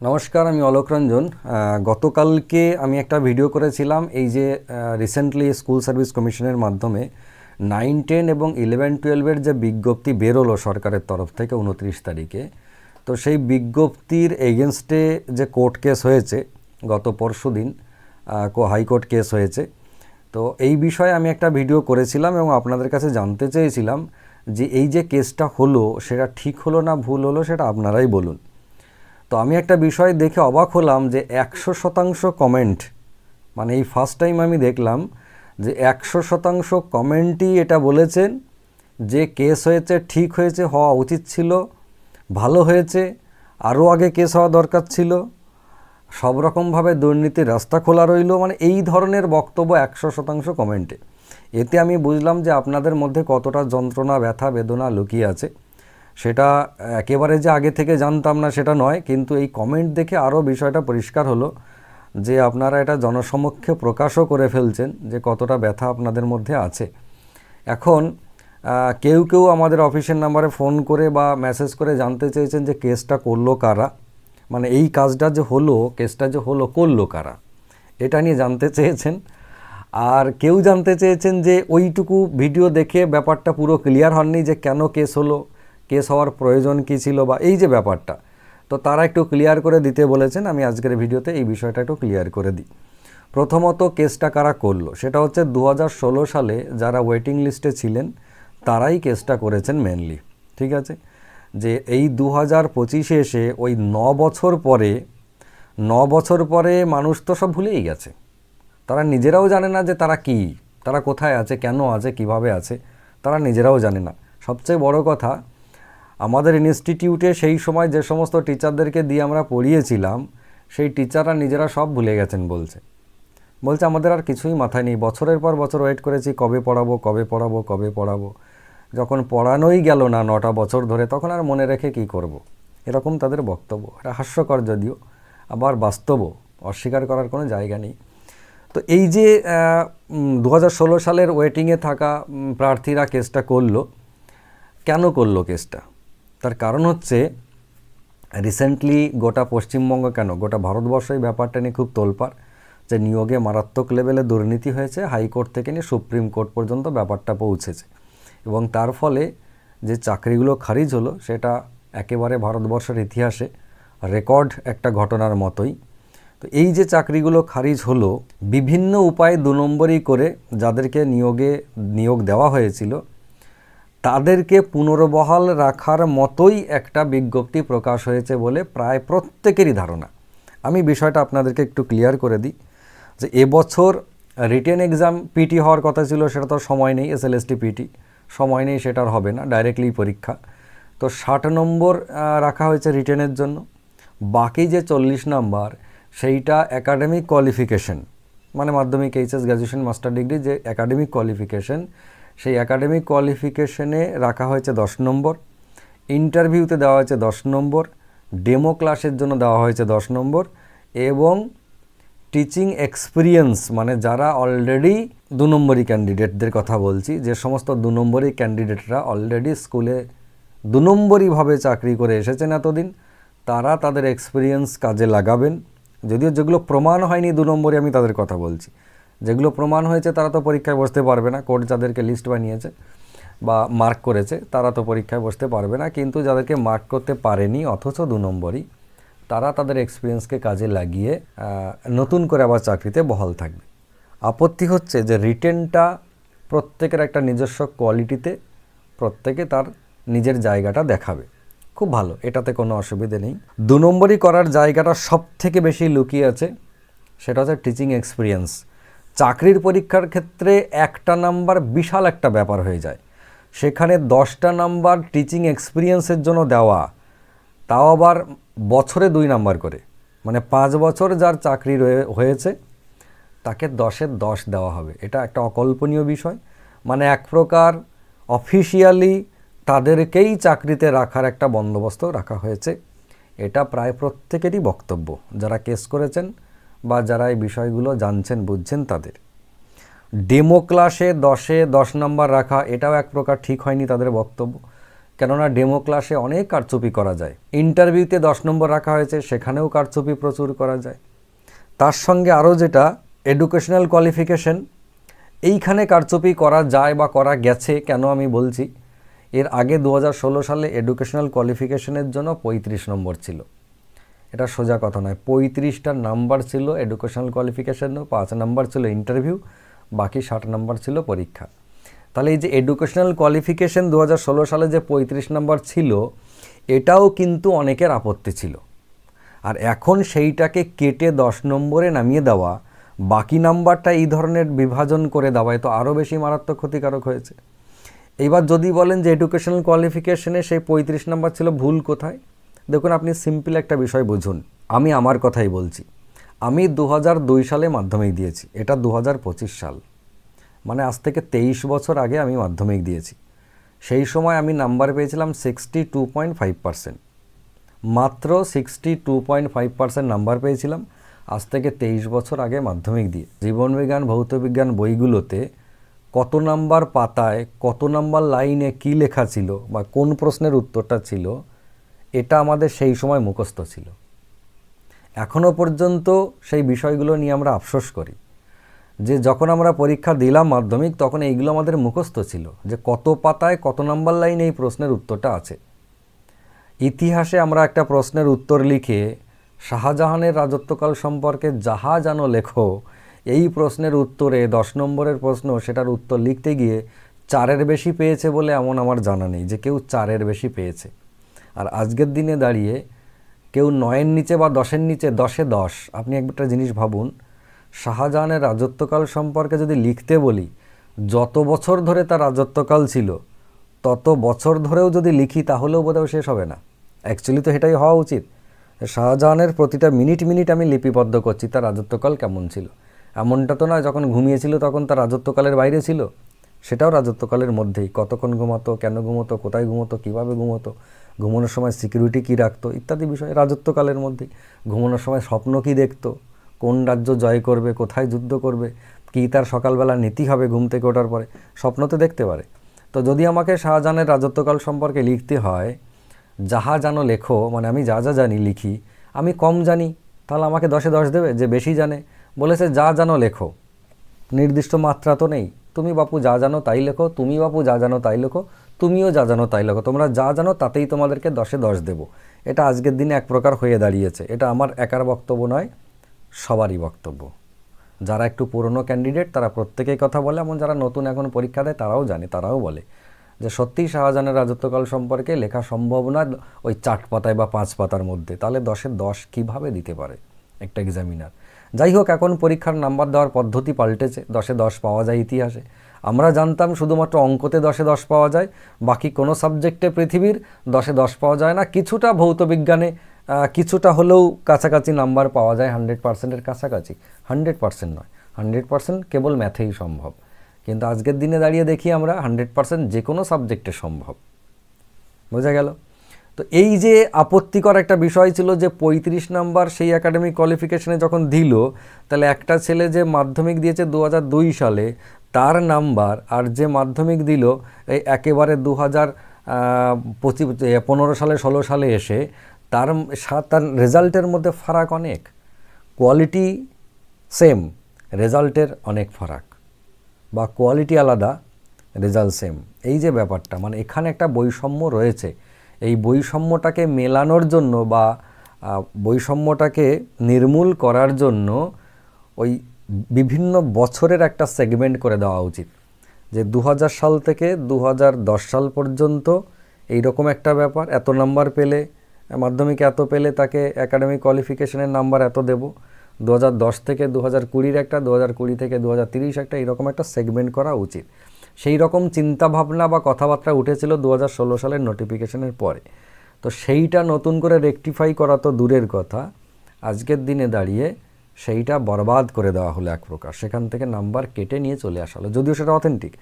নমস্কার, আমি অলোক রঞ্জন। গতকালকে আমি একটা ভিডিও করেছিলাম, এই যে রিসেন্টলি স্কুল সার্ভিস কমিশনের মাধ্যমে নাইন টেন এবং ইলেভেন টুয়েলভের যে বিজ্ঞপ্তি বেরোলো সরকারের তরফ থেকে উনত্রিশ তারিখে, তো সেই বিজ্ঞপ্তির এগেনস্টে যে কোর্ট কেস হয়েছে, গত পরশু দিন হাইকোর্ট কেস হয়েছে, তো এই বিষয়ে আমি একটা ভিডিও করেছিলাম এবং আপনাদের কাছে জানতে চেয়েছিলাম যে এই যে কেসটা হলো, সেটা ঠিক হলো না ভুল হলো সেটা আপনারাই বলুন। তো আমি একটা বিষয় দেখে অবাক হলাম যে একশো শতাংশ কমেন্ট মানে এই ফার্স্ট টাইম আমি দেখলাম যে একশো শতাংশ কমেন্টই এটা বলেছেন যে কেস হয়েছে, ঠিক হয়েছে, হওয়া উচিত ছিল, ভালো হয়েছে, আরও আগে কেস হওয়া দরকার ছিল, সব রকমভাবে দুর্নীতির রাস্তা খোলা রইল মানে এই ধরনের বক্তব্য একশো শতাংশ কমেন্টে এতে আমি বুঝলাম যে আপনাদের মধ্যে কতটা যন্ত্রণা, ব্যথা, বেদনা লুকিয়ে আছে। সেটা একেবারে যে আগে থেকে জানতাম না সেটা নয়, কিন্তু এই কমেন্ট দেখে আরও বিষয়টা পরিষ্কার হলো যে আপনারা এটা জনসমক্ষে প্রকাশও করে ফেলছেন যে কতটা ব্যথা আপনাদের মধ্যে আছে। এখন কেউ কেউ আমাদের অফিসের নাম্বারে ফোন করে বা মেসেজ করে জানতে চেয়েছেন যে কেসটা করল কারা। মানে এই কাজটা যে হলো, কেসটা যে হলো, করল কারা? এটা নিয়ে জানতে চেয়েছেন। আর কেউ জানতে চেয়েছেন যে ওইটুকু ভিডিও দেখে ব্যাপারটা পুরো ক্লিয়ার হননি যে কেন কেস হলো। কেস হওয়ার প্রয়োজন কী ছিল বা এই যে ব্যাপারটা, তো তারা একটু ক্লিয়ার করে দিতে বলেছেন। আমি আজকের ভিডিওতে এই বিষয়টা একটু ক্লিয়ার করে দিই। প্রথমত কেসটা কারা করল? সেটা হচ্ছে দু হাজার ষোলো সালে যারা ওয়েটিং লিস্টে ছিলেন, তারাই কেসটা করেছেন মেনলি ঠিক আছে? যে এই দু হাজার পঁচিশে এসে ওই ন বছর পরে, ন বছর পরে মানুষ তো সব ভুলেই গেছে। তারা নিজেরাও জানে না যে তারা কি, তারা কোথায় আছে, কেন আছে, কীভাবে আছে, তারা নিজেরাও জানে না। সবচেয়ে বড় কথা আমাদের ইনস্টিটিউটে সেই সময় যে সমস্ত টিচারদেরকে দিয়ে আমরা পড়িয়েছিলাম, সেই টিচাররা নিজেরা সব ভুলে গেছেন বলছে। বলছে, আমাদের আর কিছুই মাথায় নেই। বছরের পর বছর ওয়েট করেছি, কবে পড়াবো কবে পড়াবো কবে পড়াবো। যখন পড়ানোই গেল না নটা বছর ধরে, তখন আর মনে রেখে কি করব। এরকম তাদের বক্তব্য। এটা হাস্যকর যদিও, আবার বাস্তবও, অস্বীকার করার কোনো জায়গা নেই। তো এই যে দু সালের ওয়েটিংয়ে থাকা প্রার্থীরা কেসটা করল, কেন করল কেসটা তার কারণ হচ্ছে রিসেন্টলি গোটা পশ্চিমবঙ্গ কেন? গোটা ভারতবর্ষ এই ব্যাপারটা নিয়ে খুব তোলপাড় যে নিয়োগে মারাত্মক লেভেলে দুর্নীতি হয়েছে, হাইকোর্ট থেকে নিয়ে সুপ্রিম কোর্ট পর্যন্ত ব্যাপারটা পৌঁছেছে। এবং তার ফলে যে চাকরিগুলো খারিজ হলো, সেটা একেবারে ভারতবর্ষের ইতিহাসে রেকর্ড একটা ঘটনার মতোই। তো এই যে চাকরিগুলো খারিজ হলো, বিভিন্ন উপায়ে দু নম্বরই করে যাদেরকে নিয়োগে, নিয়োগ দেওয়া হয়েছিল তাদেরকে পুনর্বহাল রাখার মতোই একটা বিজ্ঞপ্তি প্রকাশ হয়েছে বলে প্রায় প্রত্যেকেরই ধারণা। আমি বিষয়টা আপনাদেরকে একটু ক্লিয়ার করে দিই যে এবছর রিটেন এক্সাম পিটি হওয়ার কথা ছিল, সেটা তো সময় নেই এস এল এসএলএসটি পিটি সময় নেই, সেটা আর হবে না ডাইরেক্টলি পরীক্ষা। তো ষাট নম্বর রাখা হয়েছে রিটেনের জন্য। বাকি যে চল্লিশ নাম্বার, সেইটা একাডেমিক কোয়ালিফিকেশন মানে মাধ্যমিক এইচএস গ্র্যাজুয়েশন মাস্টার ডিগ্রি যে একাডেমিক কোয়ালিফিকেশন সেই একাডেমিক কোয়ালিফিকেশনে রাখা হয়েছে দশ নম্বর ইন্টারভিউতে দেওয়া হয়েছে দশ নম্বর ডেমো ক্লাসের জন্য দেওয়া হয়েছে দশ নম্বর এবং টিচিং এক্সপিরিয়েন্স মানে যারা অলরেডি দু নম্বরই ক্যান্ডিডেটদের কথা বলছি, যে সমস্ত দু নম্বরই ক্যান্ডিডেটরা অলরেডি স্কুলে দু নম্বরইভাবে চাকরি করে এসেছেন এতদিন, তারা তাদের এক্সপিরিয়েন্স কাজে লাগাবেন। যদিও যেগুলো প্রমাণ হয়নি দু নম্বরই আমি তাদের কথা বলছি। যেগুলো প্রমাণ হয়েছে, তারা তো পরীক্ষায় বসতে পারবে না। কোর্ট যাদেরকে লিস্ট বানিয়েছে বা মার্ক করেছে, তারা তো পরীক্ষায় বসতে পারবে না। কিন্তু যাদেরকে মার্ক করতে পারেনি, অথচ দু নম্বরই, তারা তাদের এক্সপিরিয়েন্সকে কাজে লাগিয়ে নতুন করে আবার চাকরিতে বহাল থাকবে। আপত্তি হচ্ছে যে রিটেনটা প্রত্যেকের একটা নিজস্ব কোয়ালিটিতে প্রত্যেকে তার নিজের জায়গাটা দেখাবে। খুব ভালো, এটাতে কোনো অসুবিধে নেই। দু নম্বরই করার জায়গাটা সব থেকে বেশি লুকিয়ে আছে, সেটা হচ্ছে টিচিং এক্সপিরিয়েন্স চাকরির পরীক্ষার ক্ষেত্রে একটা নাম্বার বিশাল একটা ব্যাপার হয়ে যায়। সেখানে দশটা নাম্বার টিচিং এক্সপিরিয়েন্সের জন্য দেওয়া, তাও আবার বছরে দুই নাম্বার করে। মানে পাঁচ বছর যার চাকরি হয়েছে, তাকে দশের দশ দেওয়া হবে। এটা একটা অকল্পনীয় বিষয়। মানে এক প্রকার অফিসিয়ালি তাদেরকেই চাকরিতে রাখার একটা বন্দোবস্ত রাখা হয়েছে। এটা প্রায় প্রত্যেকেরই বক্তব্য। যারা কেস করেছেন বা যারা এই বিষয়গুলো জানছেন, বুঝছেন তাদের। ডেমো ক্লাসে দশে দশ নম্বর রাখা, এটাও এক প্রকার ঠিক হয়নি তাদের বক্তব্য। কেননা ডেমো ক্লাসে অনেক কারচুপি করা যায়। ইন্টারভিউতে দশ নম্বর রাখা হয়েছে, সেখানেও কারচুপি প্রচুর করা যায়। তার সঙ্গে আরও যেটা এডুকেশনাল কোয়ালিফিকেশন এইখানে কারচুপি করা যায় বা করা গেছে, কেন আমি বলছি? এর আগে দু হাজার ষোলো সালে এডুকেশনাল কোয়ালিফিকেশনের জন্য পঁয়ত্রিশ নম্বর ছিল। এটা সোজা কথা নয়। পঁয়ত্রিশটা নাম্বার ছিল এডুকেশনাল কোয়ালিফিকেশনও পাঁচ নাম্বার ছিল ইন্টারভিউ বাকি ষাট নাম্বার ছিল পরীক্ষা। তাহলে এই যে এডুকেশনাল কোয়ালিফিকেশান দু হাজার ষোলো সালে যে পঁয়ত্রিশ নাম্বার ছিল, এটাও কিন্তু অনেকের আপত্তি ছিল। আর এখন সেইটাকে কেটে দশ নম্বরে নামিয়ে দেওয়া, বাকি নাম্বারটা এই ধরনের বিভাজন করে দেওয়ায় তো আরও বেশি মারাত্মক ক্ষতিকারক হয়েছে। এইবার যদি বলেন যে এডুকেশনাল কোয়ালিফিকেশনে সেই পঁয়ত্রিশ নাম্বার ছিল, ভুল কোথায়? দেখুন, আপনি সিম্পল একটা বিষয় বুঝুন। আমি আমার কথাই বলছি। আমি দু দুই সালে মাধ্যমিক দিয়েছি। এটা দু হাজার পঁচিশ সাল। মানে আজ থেকে তেইশ বছর আগে আমি মাধ্যমিক দিয়েছি। সেই সময় আমি নাম্বার পেয়েছিলাম sixty two point five percent মাত্র sixty two point five percent number পেয়েছিলাম। আজ থেকে তেইশ বছর আগে মাধ্যমিক দিয়ে। জীবনবিজ্ঞান ভৌতবিজ্ঞান বইগুলোতে কত নাম্বার পাতায়, কত নাম্বার লাইনে কি লেখা ছিল বা কোন প্রশ্নের উত্তরটা ছিল এটা আমাদের সেই সময় মুখস্থ ছিল। এখনও পর্যন্ত সেই বিষয়গুলো নিয়ে আমরা আফসোস করি। যে যখন আমরা পরীক্ষা দিলাম মাধ্যমিক, তখন এইগুলো আমাদের মুখস্থ ছিল যে কত পাতায় কত নাম্বার লাইনে এই প্রশ্নের উত্তরটা আছে। ইতিহাসে আমরা একটা প্রশ্নের উত্তর লিখে শাহজাহানের রাজত্বকাল সম্পর্কে যাহা জানো লেখো, এই প্রশ্নের উত্তরে দশ নম্বরের প্রশ্ন, সেটার উত্তর লিখতে গিয়ে চারের বেশি পেয়েছে বলে এমন আমার জানা নেই যে কেউ চারের বেশি পেয়েছে। আর আজকের দিনে দাঁড়িয়ে কেউ নয়ের নিচে বা দশের নিচে, দশে দশ, আপনি একটা জিনিস ভাবুন। শাহজাহানের রাজত্বকাল সম্পর্কে যদি লিখতে বলি, যত বছর ধরে তার রাজত্বকাল ছিল, তত বছর ধরেও যদি লিখি, তাহলেও বোধহয় শেষ হবে না। অ্যাকচুয়ালি তো এটাই হওয়া উচিত। শাহজাহানের প্রতিটা মিনিট মিনিট আমি লিপিবদ্ধ করছি, তার রাজত্বকাল কেমন ছিল। এমনটা তো নয়, যখন ঘুমিয়েছিল তখন তার রাজত্বকালের বাইরে ছিল। সেটাও রাজত্বকালের মধ্যেই। কতক্ষণ ঘুমাতো, কেন ঘুমোতো, কোথায় ঘুমোতো, কীভাবে ঘুমোতো, ঘুমানোর সময় সিকিউরিটি কী রাখতো, ইত্যাদি বিষয়ে রাজত্বকালের মধ্যেই। ঘুমানোর সময় স্বপ্ন কী দেখতো, কোন রাজ্য জয় করবে, কোথায় যুদ্ধ করবে, কী তার সকালবেলা নীতি হবে ঘুম থেকে ওঠার পরে, স্বপ্ন তো দেখতে পারে। তো যদি আমাকে শাহজাহানের রাজত্বকাল সম্পর্কে লিখতে হয়, যাহা জানো লেখো মানে আমি যা যা জানি লিখি, আমি কম জানি, তাহলে আমাকে দশে দশ দেবে যে বেশি জানে। বলেছে যা জানো লেখো। নির্দিষ্ট মাত্রা তো নেই। তুমি বাপু যা জানো তাই লেখো, তুমি বাপু যা জানো তাই লেখো, তুমিও যা জানো তাই লেখো। তোমরা যা জানো তাতেই তোমাদেরকে দশে দশ দেবো। এটা আজকের দিনে এক প্রকার হয়ে দাঁড়িয়েছে। এটা আমার একার বক্তব্য নয়, সবারই বক্তব্য। যারা একটু পুরনো ক্যান্ডিডেট তারা প্রত্যেকেই কথা বলে। এমন যারা নতুন এখন পরীক্ষা দেয়, তারাও জানে, তারাও বলে যে সত্যিই শাহজাহানের রাজত্বকাল সম্পর্কে লেখা সম্ভব না ওই চাট পাতায় বা পাঁচ পাতার মধ্যে। তাহলে দশে দশ কীভাবে দিতে পারে একটা এক্সামিনার যাই হোক এখন পরীক্ষার নাম্বার দেওয়ার পদ্ধতি পাল্টেছে। দশে দশ পাওয়া যায় ইতিহাসে। আমরা জানতাম শুধুমাত্র অঙ্কতে দশে দশ পাওয়া যায়, বাকি কোনো সাবজেক্টে পৃথিবীর দশে দশ পাওয়া যায় না। কিছুটা ভৌত বিজ্ঞানে কিছুটা হলেও কাছাকাছি নাম্বার পাওয়া যায়, হান্ড্রেড পার্সেন্টের কাছাকাছি। হান্ড্রেড পার্সেন্ট নয়, হান্ড্রেড পার্সেন্ট কেবল ম্যাথেই সম্ভব। কিন্তু আজকের দিনে দাঁড়িয়ে দেখি আমরা, হান্ড্রেড পার্সেন্ট যে কোনো সাবজেক্টে সম্ভব। বোঝা গেল? তো এই যে আপত্তিকর একটা বিষয় ছিল যে পঁয়ত্রিশ নাম্বার সেই একাডেমিক কোয়ালিফিকেশনে যখন দিল, তাহলে একটা ছেলে যে মাধ্যমিক দিয়েছে দু সালে, তার নাম্বার আর যে মাধ্যমিক দিল, এই একেবারে দু হাজার পঁচিশ পনেরো সালে, ষোলো সালে এসে তার তার রেজাল্টের মধ্যে ফারাক অনেক। কোয়ালিটি সেম, রেজাল্টের অনেক ফারাক। বা কোয়ালিটি আলাদা, রেজাল্ট সেম। এই যে ব্যাপারটা মানে এখানে একটা বৈষম্য রয়েছে। এই বৈষম্যটাকে মেলানোর জন্য বা বৈষম্যটাকে নির্মূল করার জন্য ওই বিভিন্ন বছরের একটা সেগমেন্ট করে দেওয়া উচিত। যে দু হাজার সাল থেকে দু হাজার দশ সাল পর্যন্ত এই রকম একটা ব্যাপার, এত নাম্বার পেলে, মাধ্যমিক এত পেলে তাকে একাডেমিক কোয়ালিফিকেশনের নাম্বার এত দেব। দু হাজার দশ থেকে দু হাজার কুড়ির একটা দু হাজার কুড়ি থেকে দু হাজার তিরিশ একটা এরকম একটা সেগমেন্ট করা উচিত। সেই রকম চিন্তাভাবনা বা কথাবার্তা উঠেছিল দু হাজার ষোলো সালের নোটিফিকেশনের পরে। তো সেইটা নতুন করে রেকটিফাই করা তো দূরের কথা। আজকের দিনে দাঁড়িয়ে সেইটা বরবাদ করে দেওয়া হলো এক প্রকার। সেখান থেকে নাম্বার কেটে নিয়ে চলে আসা হলো। যদিও সেটা অথেন্টিক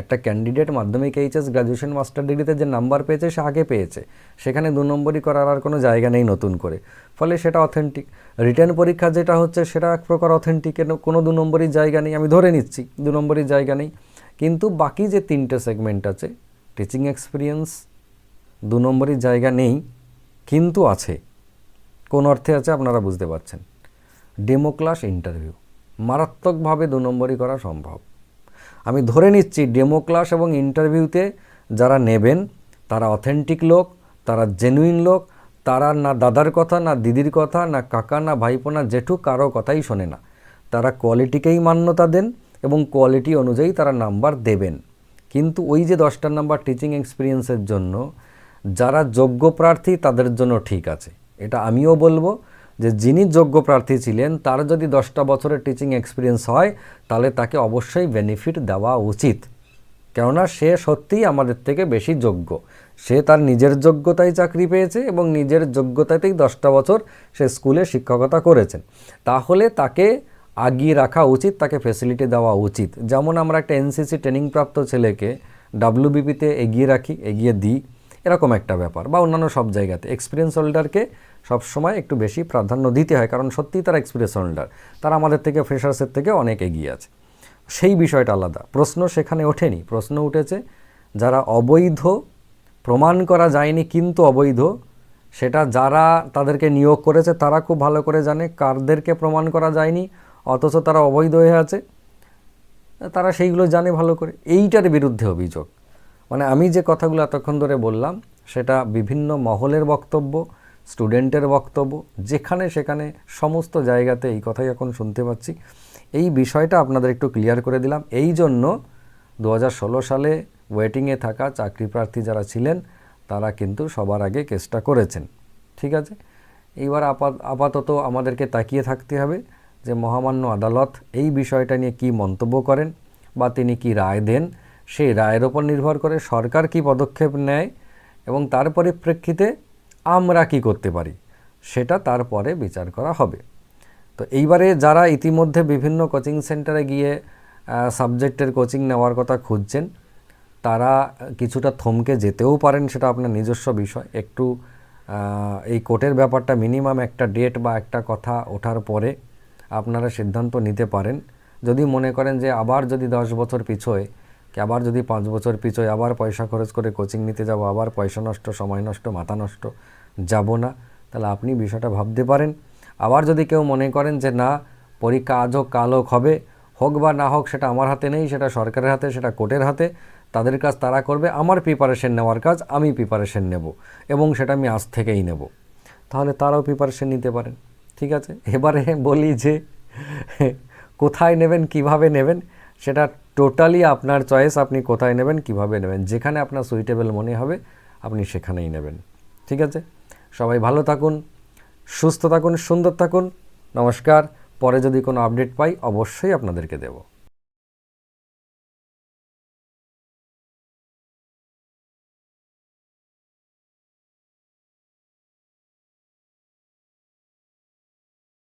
একটা ক্যান্ডিডেট মাধ্যমিক এইচএস গ্র্যাজুয়েশন মাস্টার ডিগ্রিতে যে নাম্বার পেয়েছে, সে আগে পেয়েছে। সেখানে দু নম্বরই করার আর কোনো জায়গা নেই নতুন করে। ফলে সেটা অথেন্টিক রিটার্ন পরীক্ষা যেটা হচ্ছে, সেটা এক প্রকার অথেন্টিক কোনো দু নম্বরই জায়গা নেই। আমি ধরে নিচ্ছি, দু নম্বরই জায়গা নেই। কিন্তু বাকি যে তিনটে সেগমেন্ট আছে টিচিং এক্সপিরিয়েন্স দু নম্বরই জায়গা নেই, কিন্তু আছে। কোন অর্থে আছে আপনারা বুঝতে পারছেন। ডেমো ক্লাস ইন্টারভিউ মারাত্মকভাবে দু নম্বরই করা সম্ভব। আমি ধরে নিচ্ছি ডেমো ক্লাস এবং ইন্টারভিউতে যারা নেবেন, তারা অথেন্টিক লোক, তারা জেনুইন লোক, তারা না দাদার কথা, না দিদির কথা, না কাকা, না ভাইপো, না জেঠু, কারও কথাই শোনে না। তারা কোয়ালিটিকেই মান্যতা দেন এবং কোয়ালিটি অনুযায়ী তারা নাম্বার দেবেন। কিন্তু ওই যে দশটা নাম্বার টিচিং এক্সপিরিয়েন্সের জন্য, যারা যোগ্য প্রার্থী তাদের জন্য ঠিক আছে। এটা আমিও বলব যে যিনি যোগ্য প্রার্থী ছিলেন, তার যদি দশটা বছরের টিচিং এক্সপিরিয়েন্স হয়, তাহলে তাকে অবশ্যই বেনিফিট দেওয়া উচিত। কেননা সে সত্যিই আমাদের থেকে বেশি যোগ্য। সে তার নিজের যোগ্যতায় চাকরি পেয়েছে এবং নিজের যোগ্যতাতেই দশটা বছর সে স্কুলে শিক্ষকতা করেছেন। তাহলে তাকে আগিয়ে রাখা উচিত, তাকে ফেসিলিটি দেওয়া উচিত। যেমন আমরা একটা এনসিসি ট্রেনিংপ্রাপ্ত ছেলেকে ডাব্লিউবিপিতে এগিয়ে রাখি, এগিয়ে দিই, এরকম একটা ব্যাপার। বা অন্যান্য সব জায়গাতে। এক্সপিরিয়েন্স হোল্ডারকে সবসময় একটু বেশি প্রাধান্য দিতে হয়, কারণ সত্যিই তারা এক্সপিরিয়েন্স হোল্ডার তারা আমাদের থেকে ফ্রেশার্সের থেকে অনেক এগিয়ে আছে। সেই বিষয়টা আলাদা। প্রশ্ন সেখানে ওঠেনি। প্রশ্ন উঠেছে, যারা অবৈধ, প্রমাণ করা যায়নি কিন্তু অবৈধ, সেটা যারা তাদেরকে নিয়োগ করেছে, তারা খুব ভালো করে জানে কারদেরকে প্রমাণ করা যায়নি। অথচ তারা অবৈধ হয়ে আছে। তারা সেইগুলো জানে ভালো করে। এইটার বিরুদ্ধে অভিযোগ। মানে আমি যে কথাগুলো এতক্ষণ ধরে বললাম, সেটা বিভিন্ন মহলের বক্তব্য, স্টুডেন্টের বক্তব্য, যেখানে সেখানে সমস্ত জায়গাতে এই কথাই এখন শুনতে পাচ্ছি। এই বিষয়টা আপনাদের একটু ক্লিয়ার করে দিলাম। এই জন্য দু হাজার ষোলো সালে ওয়েটিংয়ে থাকা চাকরি প্রার্থী যারা ছিলেন, তারা কিন্তু সবার আগে কেসটা করেছেন। ঠিক আছে? এইবার আপাত আপাতত আমাদেরকে তাকিয়ে থাকতে হবে। যে মহামান্য আদালত এই বিষয়টা নিয়ে কি মন্তব্য করেন বা তিনি কি রায় দেন, সেই রায়ের ওপর নির্ভর করে সরকার কি পদক্ষেপ নেয় এবং তার পরিপ্রেক্ষিতে আমরা কি করতে পারি, সেটা তারপরে বিচার করা হবে। তো এইবারে যারা ইতিমধ্যে বিভিন্ন কোচিং সেন্টারে গিয়ে সাবজেক্টের কোচিং নেওয়ার কথা খুঁজছেন, তারা কিছুটা থমকে যেতেও পারেন সেটা আপনার নিজস্ব বিষয়। একটু এই কোর্টের ব্যাপারটা মিনিমাম একটা ডেট বা একটা কথা ওঠার পরে আপনারা সিদ্ধান্ত নিতে পারেন। যদি মনে করেন যে আবার যদি দশ বছর পিছোয়, কি আবার যদি পাঁচ বছর পিছোয়, আবার পয়সা খরচ করে কোচিং নিতে যাব, আবার পয়সা নষ্ট, সময় নষ্ট, মাথা নষ্ট, যাব না। তাহলে আপনি বিষয়টা ভাবতে পারেন। আবার যদি কেউ মনে করেন যে না, পরীক্ষা আজ হোক, কাল হোক, হবে, হোক বা না হোক, সেটা আমার হাতে নেই, সেটা সরকারের হাতে, সেটা কোর্টের হাতে, তাদের কাজ তারা করবে, আমার প্রিপারেশন নেওয়ার কাজ আমি প্রিপারেশন নেব এবং সেটা আমি আজ থেকেই নেব। তাহলে তারাও প্রিপারেশন নিতে পারেন। ঠিক আছে? এবারে বলি যে, কোথায় নেবেন, কীভাবে নেবেন, সেটা টোটালি আপনার চয়েস, আপনি কোথায় নেবেন, কীভাবে নেবেন, যেখানে আপনার সুইটেবল মনে হবে, আপনি সেখানেই নেবেন। ঠিক আছে? সবাই ভালো থাকুন, সুস্থ থাকুন, সুন্দর থাকুন, নমস্কার। পরে যদি কোনো আপডেট পাই, অবশ্যই আপনাদেরকে দেবো।